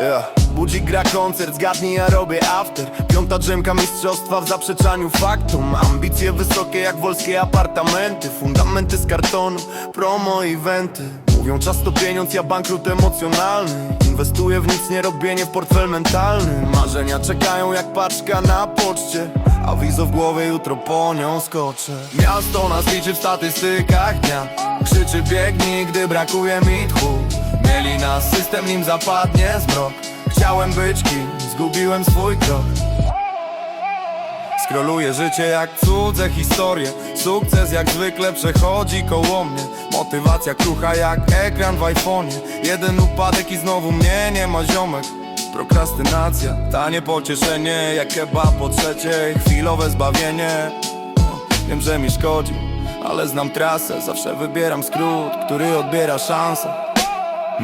Yeah. Gra koncert, zgadnij ja robię after. Piąta drzemka mistrzostwa w zaprzeczaniu faktom Ambicje wysokie jak wolskie apartamenty. Fundamenty z kartonu, promo eventy. Mówią czas to pieniądz, ja bankrut emocjonalny. Inwestuję w nic, nie robienie w portfel mentalny. Marzenia czekają jak paczka na poczcie A wizo w głowie jutro po nią skoczę. Miasto nas liczy w statystykach dnia. Krzyczy biegnij, gdy brakuje mi tchu Mieli nas system, nim zapadnie zmrok. Chciałem być kim, zgubiłem swój krok. Skroluję życie jak cudze historie. Sukces jak zwykle przechodzi koło mnie. Motywacja krucha jak ekran w iPhone'ie. Jeden upadek i znowu mnie nie ma ziomek. Prokrastynacja, tanie pocieszenie Jak kebab po trzeciej, chwilowe zbawienie. Wiem, że mi szkodzi, ale znam trasę. Zawsze wybieram skrót, który odbiera szansę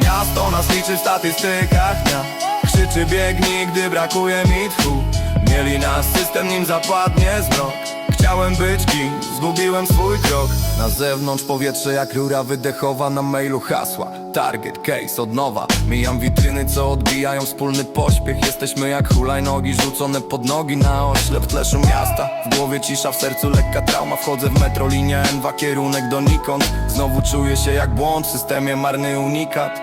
Miasto nas liczy w statystykach dnia. Krzyczy biegnij, gdy brakuje mi tchu Mieli nas system, nim zapadnie zmrok Chciałem być kim, zgubiłem swój krok. Na zewnątrz powietrze jak rura wydechowa Na mailu hasła, target, case, od nowa. Mijam witryny, co odbijają wspólny pośpiech. Jesteśmy jak hulajnogi rzucone pod nogi Na oślep tleszu miasta. W głowie cisza, w sercu lekka trauma. Wchodzę w metro, linia N2, kierunek donikąd. Znowu czuję się jak błąd, w systemie marny unikat.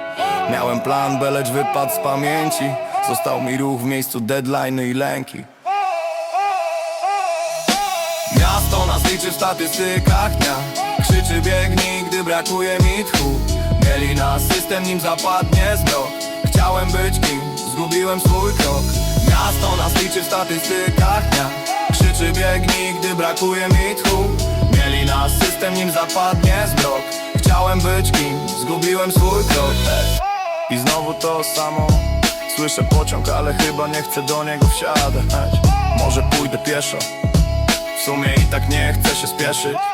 Miałem plan, B, lecz wypadł z pamięci. Został mi ruch w miejscu deadline i lęki liczy w statystykach dnia. Krzyczy biegnij, gdy brakuje mi tchu. Mieli nas system, nim zapadnie zmrok Chciałem być kim, zgubiłem swój krok. Miasto nas liczy w statystykach dnia. Krzyczy biegnij, gdy brakuje mi tchu. Mieli nas system, nim zapadnie zmrok Chciałem być kim, zgubiłem swój krok. I znowu to samo. Słyszę pociąg, ale chyba nie chcę do niego wsiadać. Może pójdę pieszo sumie i tak nie chcę się spieszyć